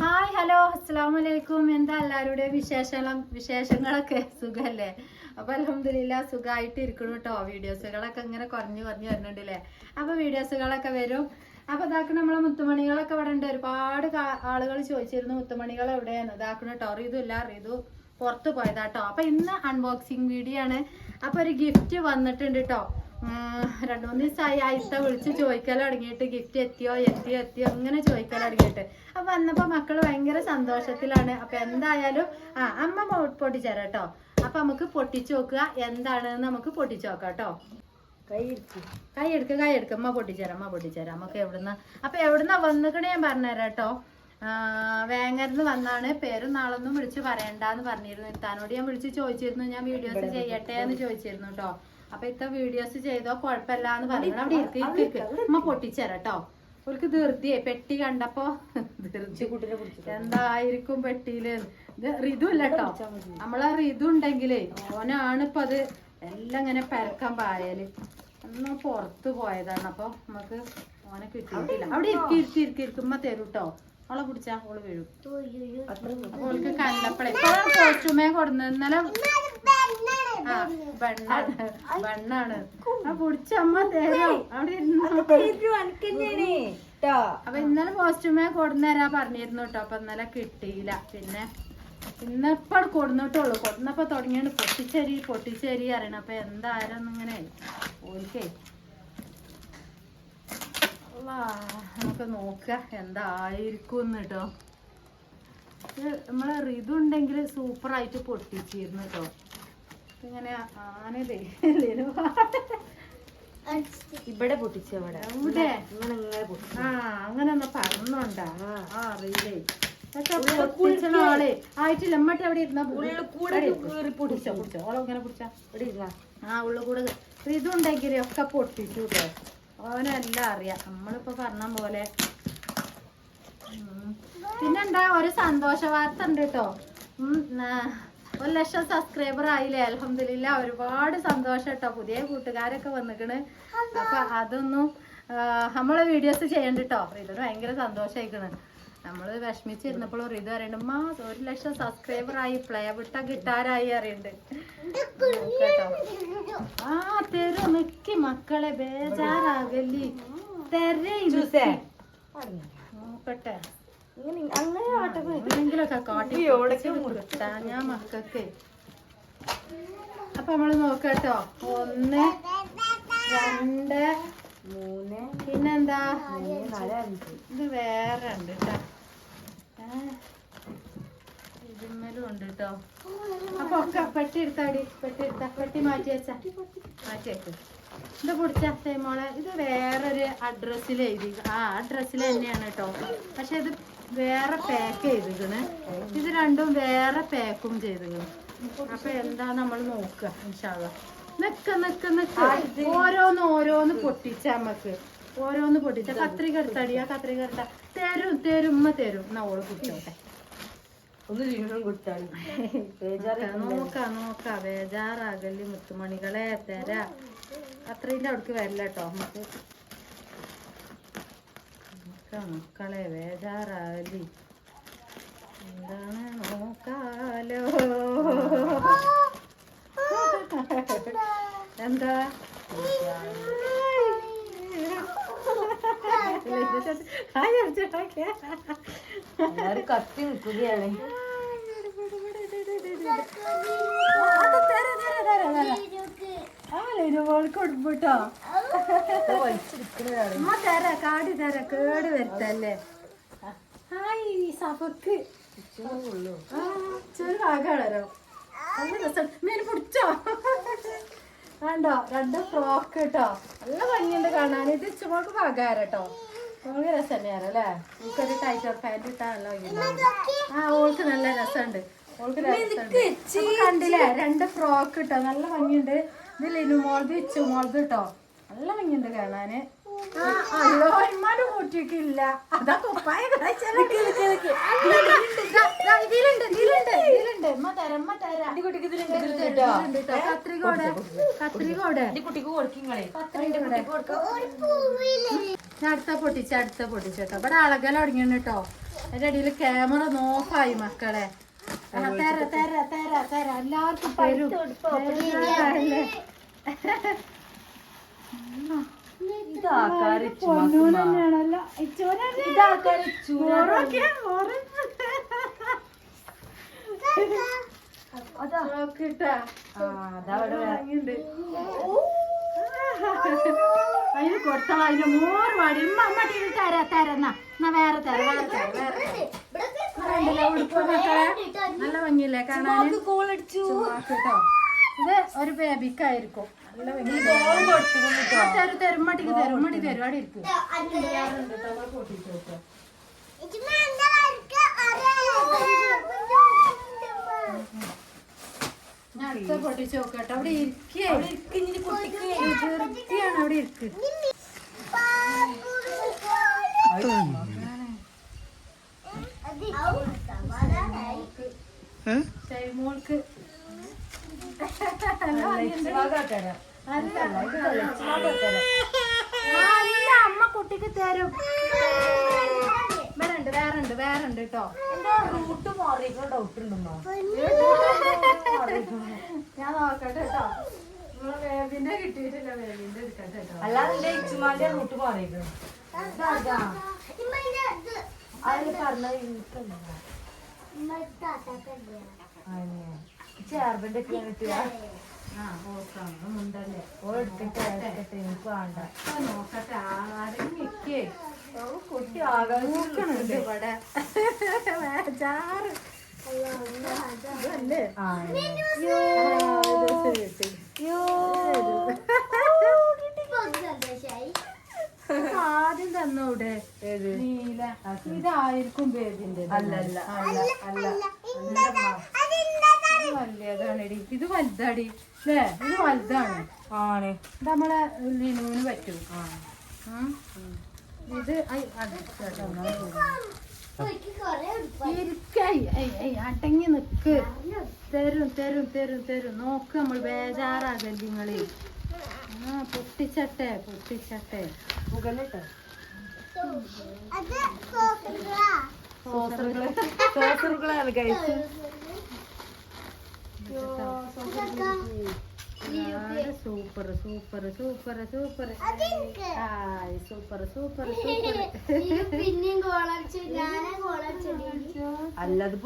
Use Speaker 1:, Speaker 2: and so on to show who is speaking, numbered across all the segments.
Speaker 1: Hi hello അസ്സാം വലൈക്കും എന്താ എല്ലാവരുടെയും വിശേഷങ്ങളും വിശേഷങ്ങളൊക്കെ? സുഖല്ലേ? അപ്പൊ അലഹമില്ല സുഖമായിട്ട് ഇരിക്കണം കേട്ടോ വീഡിയോസുകളൊക്കെ ഇങ്ങനെ കുറഞ്ഞു കുറഞ്ഞു വരുന്നുണ്ടല്ലേ? അപ്പൊ വീഡിയോസുകളൊക്കെ വരും. അപ്പൊ ഇതാക്കുന്ന നമ്മളെ മുത്തുമണികളൊക്കെ ഇവിടെ ഉണ്ട്. ഒരുപാട് ആളുകൾ ചോദിച്ചിരുന്നു മുത്തുമണികൾ എവിടെയാണ് ഇതാക്കണ കേട്ടോ റിതു ഇല്ല റിതു പുറത്ത് പോയതാട്ടോ അപ്പൊ ഇന്ന് അൺബോക്സിങ് വീഡിയോ ആണ്. അപ്പൊ ഒരു ഗിഫ്റ്റ് വന്നിട്ടുണ്ട് കേട്ടോ രണ്ടു മൂന്ന് ദിവസമായി ആയിത്ത വിളിച്ച് ചോദിക്കാൻ തുടങ്ങിയിട്ട് ഗിഫ്റ്റ് എത്തിയോ എത്തിയോ എത്തിയോ അങ്ങനെ ചോദിക്കാൻ തുടങ്ങിയിട്ട്. അപ്പൊ വന്നപ്പോ മക്കൾ ഭയങ്കര സന്തോഷത്തിലാണ്. അപ്പൊ എന്തായാലും ആ അമ്മ പൊട്ടിച്ചേരാം കേട്ടോ അപ്പൊ നമുക്ക് പൊട്ടിച്ചു നോക്കുക എന്താണെന്ന് നമുക്ക് പൊട്ടിച്ചു നോക്കാം കേട്ടോ
Speaker 2: കൈ എടുക്കുക
Speaker 1: കൈ എടുക്ക കൈ എടുക്ക അമ്മ പൊട്ടിച്ചേരാം അമ്മ പൊട്ടിച്ചേരാം. നമുക്ക് എവിടുന്ന അപ്പൊ എവിടുന്ന വന്നിക്കണേ ഞാൻ പറഞ്ഞുതരാം കേട്ടോ വേങ്ങരുന്ന് വന്നാണ്. പേരും നാളൊന്നും വിളിച്ച് പറയണ്ടെന്ന് പറഞ്ഞിരുന്നു. ഇത്താനോട് ഞാൻ വിളിച്ച് ചോദിച്ചിരുന്നു. ഞാൻ വീഡിയോസ് ചെയ്യട്ടെ എന്ന് ചോദിച്ചിരുന്നു കേട്ടോ അപ്പൊ ഇത്ത വീഡിയോസ് ചെയ്തോ? കുഴപ്പമില്ല എന്ന് പറഞ്ഞു അവിടെ ഇരിക്ക് അമ്മ പൊട്ടിച്ചേരാം കേട്ടോ അവർക്ക് ധൃതിയെ പെട്ടി കണ്ടപ്പോ ധൃതി. എന്തായിരിക്കും പെട്ടിയിൽ? ഇത് ഋതു ഇല്ല കേട്ടോ നമ്മളെ ഋതു ഉണ്ടെങ്കിലേ ഓനാണ് ഇപ്പൊ അത് എല്ലാം ഇങ്ങനെ പരക്കാൻ പായൽ ഒന്ന് പുറത്ത് പോയതാണ്. അപ്പൊ നമുക്ക് ഓനെ കിട്ടിയിട്ടില്ല. അവിടെ ഇരിക്കി? ഇരിക്കി ഇരിക്കി ഇരിക്കുമ്പോ തരും കേട്ടോ അവളെ പിടിച്ചാ അവൾ വീഴും. അപ്പൊ അവൾക്ക് കണ്ടപ്പോഴേ കോസ്റ്റ്യൂമേ കൊടുന്നു. ഇന്നലെ ബണ്ണാണ് ആ പിടിച്ചമ്മ അവിടെ ഇരുന്നു? അപ്പൊ ഇന്നലെ കോസ്റ്റ്യൂമേ കൊടുന്നേരാ പറഞ്ഞിരുന്നു കേട്ടോ അപ്പൊ ഇന്നലെ കിട്ടിയില്ല. പിന്നെ ഇന്നിപ്പോ കൊടുന്നിട്ടുള്ളൂ. കൊടുന്നപ്പോ തുടങ്ങിയാണ് പൊട്ടിച്ചേരി പൊട്ടിച്ചേരി അറിയണം അപ്പൊ എന്തായാലും ഇങ്ങനെ ഓൽക്കേ നമുക്ക് നോക്ക. എന്തായിരിക്കും കേട്ടോ നമ്മളെ ഋതുണ്ടെങ്കിൽ സൂപ്പറായിട്ട് പൊട്ടിച്ചിരുന്നു കേട്ടോ ഇങ്ങനെ ആനതേ
Speaker 2: ഇവിടെ പൊട്ടിച്ച അവിടെ.
Speaker 1: ഇവിടെ
Speaker 2: ഇങ്ങനെ ഇങ്ങനെ പൊട്ടിച്ചു.
Speaker 1: ആ അങ്ങനെ ഒന്ന് പറഞ്ഞോണ്ടാ ആ അറിയില്ലേ. ആളെ ആയിട്ടില്ല. അമ്മട്ട് എവിടെ ഇരുന്ന
Speaker 2: ഉള്ളിൽ
Speaker 1: പൊടിച്ചോ പൊടിച്ചോ ഓളെ ഇങ്ങനെ പിടിച്ചാ.
Speaker 2: ഇവിടെ ഇരുന്നാ.
Speaker 1: ആ ഉള്ളു കൂടെ ഇതുണ്ടെങ്കിൽ ഒക്കെ പൊട്ടിച്ചു കേട്ടോ അവനെല്ലാം അറിയാം. നമ്മളിപ്പോ പറഞ്ഞ പോലെ. പിന്നെന്താ? ഒരു സന്തോഷ വാർത്ത ഉണ്ട് കേട്ടോ ഒരു ലക്ഷം സബ്സ്ക്രൈബർ ആയില്ലേ? അലഹമില്ല ഒരുപാട് സന്തോഷം കേട്ടോ. പുതിയ കൂട്ടുകാരൊക്കെ വന്നിക്കണ്. അപ്പൊ അതൊന്നും നമ്മളെ വീഡിയോസ് ചെയ്യണ്ട കേട്ടോ. ഇതിന് ഭയങ്കര സന്തോഷമായിക്കണ് നമ്മൾ വിഷമിച്ചിരുന്നപ്പോൾ ഇത് അറിയണ്ട മാ ഒരു ലക്ഷം സബ്സ്ക്രൈബർ ആയി പ്ലേ വിട്ട കിട്ടാരായി അറിയണ്ട് ആ തെരു നിക്കി മക്കളെ ബേജാറാകല്ലി. തെരേ നോക്കട്ടെ. ഞാൻ മക്കൾക്ക്. അപ്പൊ നമ്മൾ നോക്കട്ടോ. ഒന്ന് രണ്ട്
Speaker 2: മൂന്ന്
Speaker 1: പിന്നെന്താ? ഇത് വേറെ ഉണ്ട് കേട്ടോ ഇതിന്മേലും ഉണ്ട് കേട്ടോ അപ്പൊ ഒക്കെ പെട്ടി എടുത്താടി പെട്ടി എടുത്താ. പെട്ടി മാറ്റി വെച്ചാ. മാറ്റി വെച്ചു ഇത് പിടിച്ച മോളെ. ഇത് വേറൊരു അഡ്രസ്സിൽ എഴുതി. ആ അഡ്രസ്സിൽ തന്നെയാണ് കേട്ടോ പക്ഷെ ഇത് വേറെ പാക്ക് ചെയ്തിക്കണ് ഇത് രണ്ടും വേറെ പാക്കും ചെയ്തിരിക്കണം. അപ്പൊ എന്താ നമ്മൾ നോക്കുക നിക്ക നിക്ക നിക്ക. ഓരോന്ന് ഓരോന്ന് പൊട്ടിച്ച നമ്മക്ക്. ഓരോന്ന് പൊട്ടിച്ച. കത്രിക എടുത്തടി? ആ കത്രിക എടുത്ത. തരും തരും ഉമ്മ തരും. എന്നാ
Speaker 2: ഓൾ ബേജാറ്
Speaker 1: നോക്ക നോക്ക ബേജാറാകല്ലി മുത്തുമണികളെ തരാ. അത്രയിന്റെ അവിടേക്ക് വരില്ല കേട്ടോ. നമുക്ക് നോക്ക മക്കളെ ബേജാറാകല്ലി എന്താണ് നോക്കാലോ? എന്താ?
Speaker 2: ആ കത്തി നിൽക്കുകയാണ്.
Speaker 1: കൊടുട്ടോ
Speaker 2: വലിച്ചെടുക്കുന്നതാണ്
Speaker 1: അമ്മ തര കാടി തര കേട് വരുത്തല്ലേ? ഹായ് സഫക്ക്.
Speaker 2: ഉള്ളൂ
Speaker 1: ആ, ചെറു ഭാഗമാണല്ലോ നല്ല രസം. മീൻ പിടിച്ചോ? വേണ്ടോ? രണ്ട് ഫ്രോക്ക് കേട്ടോ നല്ല ഭംഗിയുണ്ട് കാണാൻ. ഇത് ചുമക്ക് ഭാഗമാര കേട്ടോ നമുക്ക് രസം തന്നെയാണ് അല്ലേ നമുക്കൊരു ടൈറ്റർ പാന്റ് ഇട്ടാണല്ലോ ആ ഓൾക്ക് നല്ല രസമുണ്ട്. ഓൾക്ക് രസമുണ്ട്. കണ്ടില്ലേ? രണ്ട് ഫ്രോക്ക് കിട്ടോ നല്ല ഭംഗിയുണ്ട്. ഇത് ലിനുമോളത് ഇച്ചുമോളത് ഇട്ടോ. നല്ല ഭംഗിയുണ്ട് കാണാന്. ആ, അല്ലോ ഇമ്മാന്റെ അതാ കുപ്പായ. കത്രികോടെ കത്രികോടെ അടുത്ത പൊട്ടിച്ച അടുത്ത പൊട്ടിച്ച കേട്ടോ. ഇവിടെ അളകല തുടങ്ങിയാണ് കേട്ടോ. അതിന്റെ അടിയിൽ ക്യാമറ നോക്കായി മക്കളെ. തര തര തര തര. എല്ലാവർക്കും തരും. ബേജാറല്ലേ? കൊടുത്താ. അതിന് മോറ് പാടി ഉമ്മ അമ്മ ടീവി തര തരന്നാ എന്നാ. വേറെ തര വേറെ തര വേറെ തര. നല്ല ഭംഗിയില്ലേ കാണാൻ
Speaker 2: കോൾ അടിച്ചു
Speaker 1: കേട്ടോ ഇത് ഒരു ബേബിക്കായിരിക്കും. തരും തെരുമട്ടിക്ക് തെരുമടി തരും അവിടെ ഇരിക്കും. ഞാൻ അടുത്ത പൊട്ടിച്ച് നോക്കട്ടെ. അവിടെ ഇരിക്കേ. വൃത്തിയാണ് അവിടെ ഇരിക്ക്. ഷൈമോൾക്ക് അല്ല അമ്മ കുട്ടിക്ക് തരും. വേറെ ഉണ്ട് വേറെ ഉണ്ട് വേറെ ഉണ്ട് കേട്ടോ
Speaker 2: റൂട്ട് മാറിയിട്ടുള്ള ഡൗട്ട് ഉണ്ടെന്നോ?
Speaker 1: ഞാൻ നോക്കട്ടെ കേട്ടോ. വേവിന്റെ കിട്ടിയിട്ടില്ല വേവിന്റെ എടുക്കട്ടെ കേട്ടോ.
Speaker 2: അല്ലാതെ എന്റെ ഇച്ചുമാന്റെ റൂട്ട്
Speaker 1: മാറിയിട്ടുണ്ട്.
Speaker 2: അതിന് പറഞ്ഞത്? എനിക്കല്ല ചേർബന്റെ ഒക്കെ കിട്ടുക
Speaker 1: ആ ഓക്കാം ഉണ്ടല്ലേ
Speaker 2: ഓ എടുത്തിട്ട് എനിക്ക് വേണ്ട.
Speaker 1: നോക്കട്ടെ
Speaker 2: കുട്ടി
Speaker 1: ഇവിടെ. വേജാറ്. ആദ്യം തന്നൂടെ
Speaker 2: ഏത്?
Speaker 1: നീല. ഇതായിരിക്കും ബേബിന്റെ
Speaker 2: അല്ലല്ല.
Speaker 1: അല്ല അല്ല വലിയതാണെടി ഇത് വലുതാടി. അല്ലേ ഇത് വലുതാണ്.
Speaker 2: ആണ്.
Speaker 1: ഇത് നമ്മളെ ലിനുവിന് പറ്റും. ഇത് അടങ്ങി നിക്ക്. തരും തരും തരും തരും. നോക്ക് നമ്മൾ ബേജാറാകൽ നിങ്ങൾ. ആ പൊട്ടിച്ചട്ടെ പൊട്ടിച്ചട്ടെ.
Speaker 2: മുകളിട്ടോ
Speaker 1: സോസറുകൾ.
Speaker 2: സോസറുകളാണ് കഴിച്ചു
Speaker 1: super super super super super super
Speaker 2: അല്ലാതെ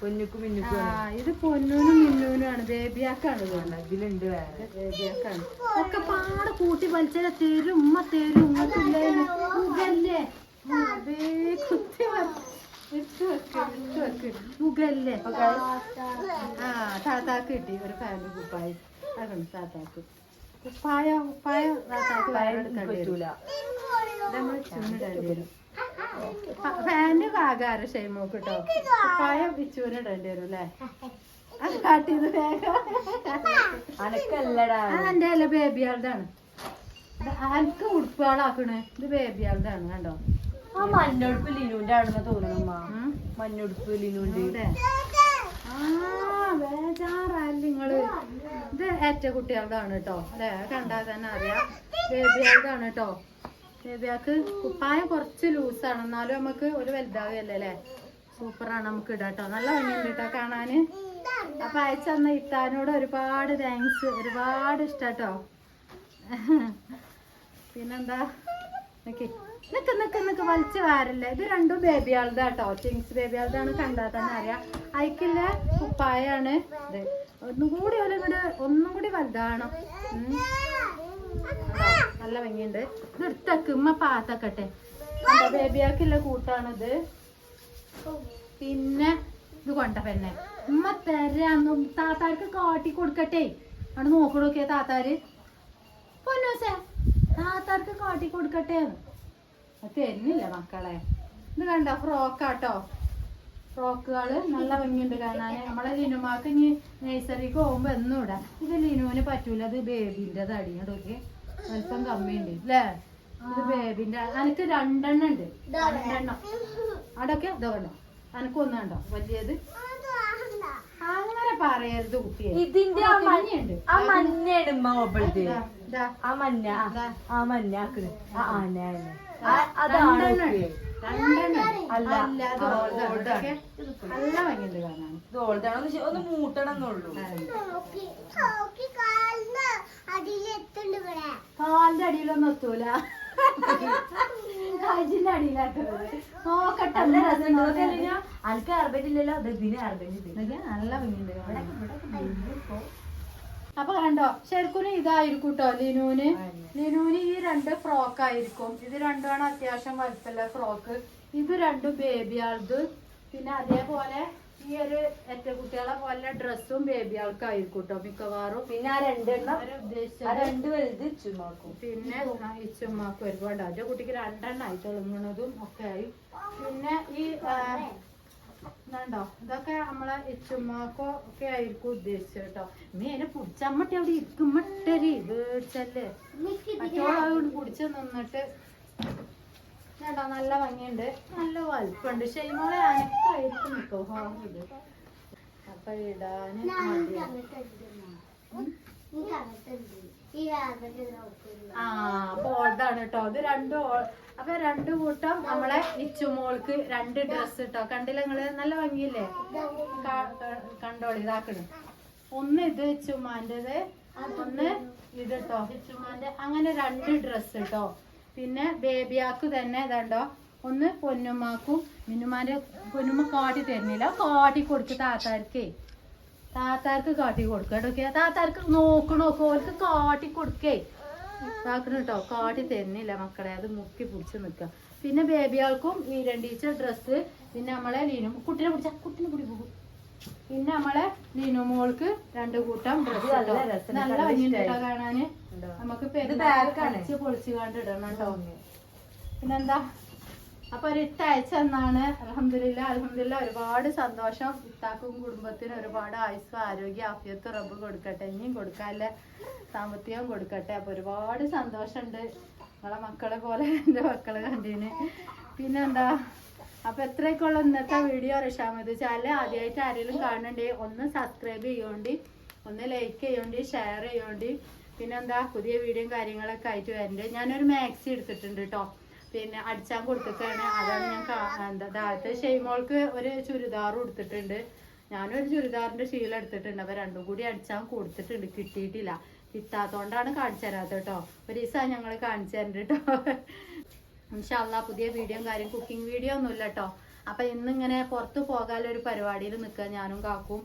Speaker 2: പൊന്നുക്കും മിന്നുക്കും
Speaker 1: ഇത് പൊന്നൂനും മിന്നൂനാണ് ബേബിയാക്കാണ്
Speaker 2: ഇതിലുണ്ട് വേറെ
Speaker 1: ബേബിയാക്കാണ് ഒക്കെ പാടെ കൂട്ടി വലിച്ചാൽ തരും ഉമ്മ തരും ഉമ്മത്തില്ലേ അതേ കുത്തി വ- ഇട്ട് വെക്ക് മുഖല്ലേ ആ താത്താക്ക് കിട്ടി. ഒരു ഫാമിലി കുപ്പായി അതുകൊണ്ട് താത്താക്ക് കുപ്പായ കുപ്പായ താത്താക്ക്
Speaker 2: പറ്റൂല.
Speaker 1: നമ്മൾ ചൂണ്ടിടേണ്ടി വരും. ഫാന്റെ ഭാഗാര ഷെയ്മോക്ക് കേട്ടോ കുപ്പായം വിച്ചൂരിടേണ്ടി വരും അല്ലേ? അത് കാട്ടിയത് വേഗം. അതെന്റെ അല്ല ബേബിയാളുടെയാണ് എനിക്ക് ഉടുപ്പുകളാക്കണേ ഇത് ബേബിയാളുടെയാണ് കണ്ടോ?
Speaker 2: ആ മഞ്ഞൊടുപ്പ് ലിനുവിന്റെ ആണെന്ന് തോന്നണമ്മ. മഞ്ഞൊടുപ്പ് ലിനുവിന്റെ.
Speaker 1: ബേജാറല്ല നിങ്ങൾ. ഇത് ഏറ്റ കുട്ടികളുടെയാണ് കേട്ടോ അല്ലേ? കണ്ടാൽ തന്നെ അറിയാം. ബേബിയാളുടെയാണ് കേട്ടോ. ബേബിയാക്ക് കുപ്പായം കുറച്ച് ലൂസാണ്. എന്നാലും നമുക്ക് ഒരു വലുതാവുകയല്ലേ അല്ലേ? സൂപ്പറാണ് നമുക്ക് ഇടാം കേട്ടോ. നല്ല ഭംഗിയുണ്ട് കേട്ടോ കാണാന്. അപ്പൊ അയച്ചു തന്ന ഇത്താനോട് ഒരുപാട് താങ്ക്സ് ഒരുപാട് ഇഷ്ടാട്ടോ പിന്നെന്താ? നിക്ക് നിക്ക് നിക്ക് നിക്ക് വലിച്ചു വാരല്ല. ഇത് രണ്ടും ബേബി ആളുടെ കേട്ടോ ചിങ്സ് ബേബി ആളുടെ കണ്ടാൽ തന്നെ അറിയാം. അയക്കില്ല? കുപ്പായാണ് ഇത്. ഒന്നും കൂടി ഒരു ഇവിടെ ഒന്നും കൂടി വലുതാണ് നല്ല ഭംഗിയുണ്ട്. ഇത് എടുത്തേക്ക് ഉമ്മ പാത്തക്കട്ടെ. ബേബിയാക്കില്ല കൂട്ടാണിത്. പിന്നെ ഇത് കൊണ്ട പെണ്ണെ. ഉമ്മ തരാന്ന് താത്താർക്ക് കാട്ടി കൊടുക്കട്ടെ. അവിടെ നോക്കി നോക്കിയ താത്താര്? പൊന്നൂസേ. താത്താർക്ക് കാട്ടി കൊടുക്കട്ടെ? അത് തരുന്നില്ല മക്കളെ. ഇത് കണ്ട ഫ്രോക്കാട്ടോ ഫ്രോക്കുകൾ നല്ല ഭംഗിയുണ്ട് കാണാൻ നമ്മളെ ലിനുമാക്ക് ഇനി നഴ്സറിക്ക് പോകുമ്പോ എന്നും ഇടാം. ഇത് ലിനുവിന് പറ്റൂല അത് ബേബിന്റെ തടിയോടൊക്കെ അല്പം കമ്മിയുണ്ട് അല്ലേ ഇത് ബേബിന്റെ അനക്ക് രണ്ടെണ്ണം ഉണ്ട്. രണ്ടെണ്ണം. അടൊക്കെ ഇതോ കണ്ടോ? അനക്ക് ഒന്നുണ്ടോ വലിയത്? അങ്ങനെ പറയരുത് കുട്ടിയെ.
Speaker 2: ഇതിന്റെ ആ
Speaker 1: ഇവിടെ
Speaker 2: മഞ്ഞ
Speaker 1: ഉണ്ട്
Speaker 2: ആ മഞ്ഞയാണ് ആ മഞ്ഞ. മഞ്ഞ ആക്കണ്. അതാണ് ഒന്ന് മൂട്ടണം എന്നുള്ളൂ
Speaker 1: കാലിന്റെ അടിയിലൊന്നും എത്തൂല. കാജിന്റെ അടിയിലാക്കുന്നത് നോക്കട്ടെ
Speaker 2: നല്ല രസമുണ്ട്. അനക്ക് അത് ഇതിന്
Speaker 1: ഇതൊക്കെ നല്ല ഭംഗിയുണ്ട്. അപ്പൊ കണ്ടോ ശരിക്കും ഇതായിരിക്കും കേട്ടോ ലിനൂന്. ലിനൂന് ഈ രണ്ട് ഫ്രോക്ക് ആയിരിക്കും. ഇത് രണ്ടുമാണ് അത്യാവശ്യം വലുപ്പമുള്ള ഫ്രോക്ക് ഇത് രണ്ടും ബേബി ആൾത് പിന്നെ അതേപോലെ ഈ ഒരു എറ്റ കുട്ടികളെ പോലെ ഡ്രസ്സും ബേബി ആൾക്കായിരിക്കും കേട്ടോ മിക്കവാറും.
Speaker 2: പിന്നെ ആ രണ്ടെണ്ണം രണ്ട് വലുത് ഇച്ചുമാക്കും
Speaker 1: പിന്നെ ഇച്ചുമാക്കും ഒരുപാട്. അതിന്റെ കുട്ടിക്ക് രണ്ടെണ്ണം ആയി തെളുങ്ങണതും ഒക്കെ ആയി. പിന്നെ ഈ ഇതുണ്ടോ? ഇതൊക്കെ നമ്മളെ ചുമ്മാക്കോ ഒക്കെ ആയിരിക്കും ഉദ്ദേശിച്ചത് കേട്ടോ. മീനെ പുടിച്ചമ്മട്ടി അവിടെ ഇരിക്കുമ്പട്ടരി വേടിച്ചല്ലേ? മറ്റോളവിടെ പിടിച്ച് നിന്നിട്ട് ഞണ്ടോ നല്ല ഭംഗിയുണ്ട്. നല്ല വലുപ്പുണ്ട്. ഷെയ്മോളെ അനക്കായിരിക്കും ഇത്. അപ്പൊ ഇടാന്. ആ അപ്പൊ ഓൾഡാണ് കേട്ടോ. ഇത് രണ്ടും അപ്പൊ രണ്ടു കൂട്ടം നമ്മളെ ഇച്ചുമോൾക്ക് രണ്ട് ഡ്രസ് ഇട്ടോ. കണ്ടില്ല നിങ്ങൾ? നല്ല ഭംഗിയില്ലേ? കണ്ടോളി ഇതാക്കണം. ഒന്ന് ഇത് ഇച്ചുമാന്റെത് ഒന്ന് ഇത് കേട്ടോ അങ്ങനെ രണ്ട് ഡ്രസ് കേട്ടോ പിന്നെ ബേബിയാക്ക് തന്നെ ഇതുണ്ടോ. ഒന്ന് പൊന്നുമാക്കും മിന്നുമാന്റെ പൊന്നുമ്മ കാട്ടി തരുന്നില്ല. കാട്ടി കൊടുക്ക് താത്താർക്ക്. താത്താർക്ക് കാട്ടി കേട്ടോ താത്താർക്ക് നോക്കണോക്കോ ഓർക്ക് കാട്ടി കൊടുക്കേ. ഇതാക്കണം കേട്ടോ കാട്ടി തരുന്നില്ല മക്കളെ. അത് മുക്കി പിടിച്ച് നിൽക്കുക. പിന്നെ ബേബി ആൾക്കും ഈ രണ്ടീച്ച ഡ്രസ്സ് പിന്നെ നമ്മളെ ലീനു കുട്ടിനെ പിടിച്ച കുട്ടിനെ പിടി പോകും. പിന്നെ നമ്മളെ ലീനു മോൾക്ക് രണ്ടു കൂട്ടം ഡ്രസ്സ്
Speaker 2: നല്ല
Speaker 1: ഭംഗിയുണ്ട് കാണാന്. നമുക്ക് പൊളിച്ചു കണ്ടിടണം കേട്ടോ. പിന്നെന്താ? അപ്പൊ ഒരു ഇത്ത അയച്ചെന്നാണ് അലഹമില്ല അലഹമില്ല ഒരുപാട് സന്തോഷം. ഇത്താക്കും കുടുംബത്തിന് ഒരുപാട് ആയുസ് ആരോഗ്യ ആഫിയത്ത് റബ്ബ് കൊടുക്കട്ടെ ഇനിയും കൊടുക്കാല്ല സാമ്പത്തികം കൊടുക്കട്ടെ. അപ്പൊ ഒരുപാട് സന്തോഷമുണ്ട്. നിങ്ങളെ മക്കളെ പോലെ എന്റെ മക്കളെ കണ്ടീന്. പിന്നെന്താ? അപ്പൊ എത്രയൊക്കെയുള്ള ഇന്നത്തെ വീഡിയോ. റഷാമത് ചാനൽ ആദ്യമായിട്ട് ആരെങ്കിലും കാണണ്ടേ ഒന്ന് സബ്സ്ക്രൈബ് ചെയ്യോണ്ടി ഒന്ന് ലൈക്ക് ചെയ്യോണ്ടി ഷെയർ ചെയ്യോണ്ടി. പിന്നെന്താ? പുതിയ വീഡിയോയും കാര്യങ്ങളൊക്കെ ആയിട്ട് വരണ്ട്. ഞാനൊരു മാക്സി എടുത്തിട്ടുണ്ട് കേട്ടോ പിന്നെ അടിച്ചാൻ കൊടുത്തിട്ടാണ്. അതാണ് ഞാൻ എന്താ താഴത്തെ ഷെയ്മോൾക്ക് ഒരു ചുരിദാറും എടുത്തിട്ടുണ്ട് ഞാനൊരു ചുരിദാറിന്റെ ശീല എടുത്തിട്ടുണ്ട്. അപ്പൊ രണ്ടും കൂടി അടിച്ചാൻ കൊടുത്തിട്ടുണ്ട്. കിട്ടിയിട്ടില്ല. കിട്ടാത്തോണ്ടാണ് കാണിച്ചു തരാത്ത കേട്ടോ. ഒരു ദിവസം ഞങ്ങൾ കാണിച്ചു തരണ്ട് കേട്ടോ. ഇൻഷാല്ല പുതിയ വീഡിയോയും കാര്യം കുക്കിംഗ് വീഡിയോ ഒന്നുമില്ല കേട്ടോ. അപ്പൊ ഇന്നിങ്ങനെ പുറത്ത് പോകാനുള്ള ഒരു പരിപാടിയിൽ നിൽക്കുക. ഞാനും കാക്കും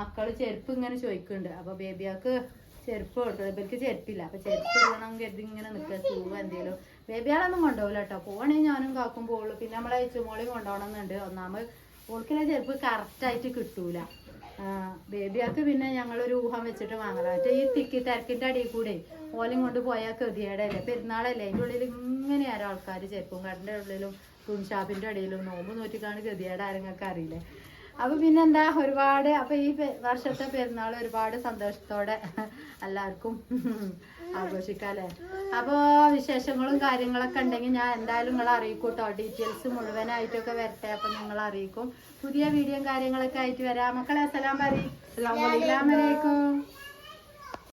Speaker 1: മക്കൾ ചെരുപ്പ് ഇങ്ങനെ ചോദിക്കുന്നുണ്ട്. അപ്പൊ ബേബിയാക്ക് ചെരുപ്പ് കേട്ടോ ഇവർക്ക് ചെരുപ്പില്ല. അപ്പൊ ചെരുപ്പ് ഇടണം കരുതി ഇങ്ങനെ നിൽക്കുക. ഷൂ എന്തേലും ബേബിയാളൊന്നും കൊണ്ടുപോകില്ല കേട്ടോ. പോകണമെങ്കിൽ ഞാനും കാക്കും പോകുള്ളൂ പിന്നെ നമ്മളെ ചുമോളിയും കൊണ്ടുപോകണം എന്നുണ്ട് ഒന്നാമത് ഓൾക്കിലെ ചെരുപ്പ് കറക്റ്റായിട്ട് കിട്ടൂല. ബേബിയാക്ക് പിന്നെ ഞങ്ങളൊരു ഊഹം വെച്ചിട്ട് വാങ്ങല മറ്റേ ഈ തിക്കി തിരക്കിന്റെ അടിയിൽ കൂടെ ഓലും കൊണ്ട് പോയാൽ ഗതിയേടല്ലേ പെരുന്നാളല്ലേ? അതിന്റെ ഉള്ളിൽ ഇങ്ങനെ ആരോ ആൾക്കാർ ചെരുപ്പും കടന്റെ ഉള്ളിലും തുണിഷാപ്പിന്റെ അടിയിലും നോമ്പ് നോറ്റിക്കാണ് ഗതിയുടെ ആരെങ്ങൾക്ക് അറിയില്ലേ? അപ്പൊ പിന്നെന്താ ഒരുപാട് അപ്പൊ ഈ വർഷത്തെ പെരുന്നാൾ ഒരുപാട് സന്തോഷത്തോടെ എല്ലാവർക്കും ആഘോഷിക്കാല്ലേ? അപ്പൊ വിശേഷങ്ങളും കാര്യങ്ങളൊക്കെ ഉണ്ടെങ്കിൽ ഞാൻ എന്തായാലും നിങ്ങളെ അറിയിക്കും കേട്ടോ ഡീറ്റെയിൽസ് മുഴുവനായിട്ടൊക്കെ വരട്ടെ അപ്പൊ നിങ്ങൾ അറിയിക്കും. പുതിയ വീഡിയോയും കാര്യങ്ങളൊക്കെ ആയിട്ട് വരാം. മക്കളെ അസലാം പറയും അസ്സലാമലൈക്കും